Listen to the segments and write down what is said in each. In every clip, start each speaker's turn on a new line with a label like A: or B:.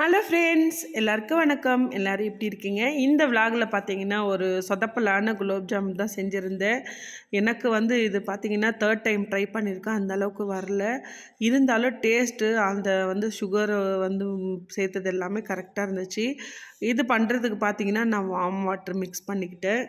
A: Hello friends எல்லாருக்கும் வணக்கம். எல்லோரும் எப்படி இருக்கீங்க? இந்த விலாகில் பார்த்தீங்கன்னா ஒரு சொதப்பலான குலோப்ஜாம் தான் செஞ்சுருந்தேன். எனக்கு வந்து இது பார்த்திங்கன்னா தேர்ட் டைம் ட்ரை பண்ணியிருக்கேன் அந்த அளவுக்கு வரல. இருந்தாலும் டேஸ்ட்டு அந்த வந்து சுகர் வந்து சேர்த்தது எல்லாமே கரெக்டாக இருந்துச்சு. இது பண்ணுறதுக்கு பார்த்தீங்கன்னா நான் வாம் வாட்டர் மிக்ஸ் பண்ணிக்கிட்டேன்.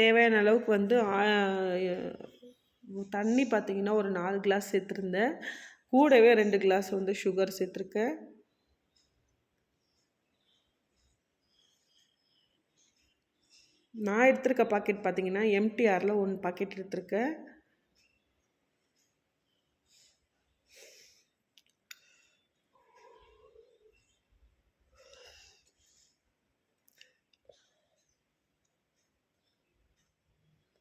A: தேவையான அளவுக்கு வந்து தண்ணி பார்த்திங்கன்னா ஒரு நாலு கிளாஸ் சேர்த்துருந்தேன். கூடவே ரெண்டு கிளாஸ் வந்து சுகர் சேர்த்துருக்கேன். நான் எடுத்திருக்க பாக்கெட் பார்த்திங்கன்னா எம்டிஆரில் ஒன்று பாக்கெட் எடுத்திருக்கேன்.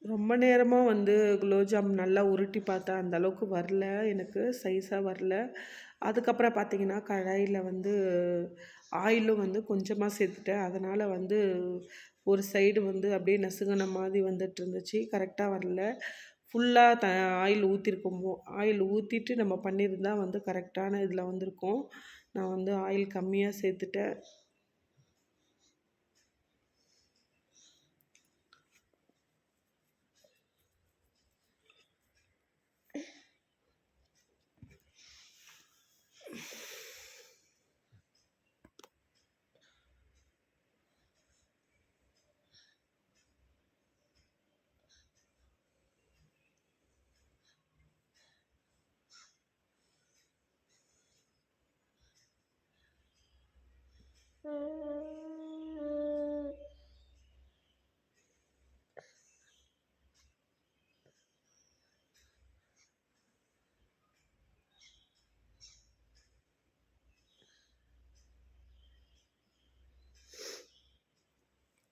A: ரொம்ப நேரமாக வந்து குலோப்ஜாம் நல்லா உருட்டி பார்த்தேன் அந்த அளவுக்கு வரல. எனக்கு சைஸாக வரல. அதுக்கப்புறம் பார்த்தீங்கன்னா கடாயில் வந்து ஆயிலும் வந்து கொஞ்சமாக சேர்த்துட்டேன். அதனால் வந்து ஒரு சைடு வந்து அப்படியே நசுங்கின மாதிரி வந்துட்டு இருந்துச்சு. கரெக்டாக வரல. ஃபுல்லாக த ஆயில் ஊற்றிருக்கோம் ஆயில் ஊற்றிட்டு நம்ம பண்ணியிருந்தால் வந்து கரெக்டான இதில் வந்திருக்கும். நான் வந்து ஆயில் கம்மியாக சேர்த்துட்டேன்.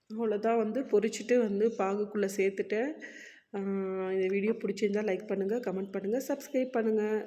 A: அவ்வளோதான் வந்து பொறிச்சிட்டு வந்து பாகுக்குள்ளே சேர்த்துட்டேன் இந்த வீடியோ பிடிச்சிருந்தால் லைக் பண்ணுங்கள் கமெண்ட் பண்ணுங்கள் சப்ஸ்கிரைப் பண்ணுங்கள்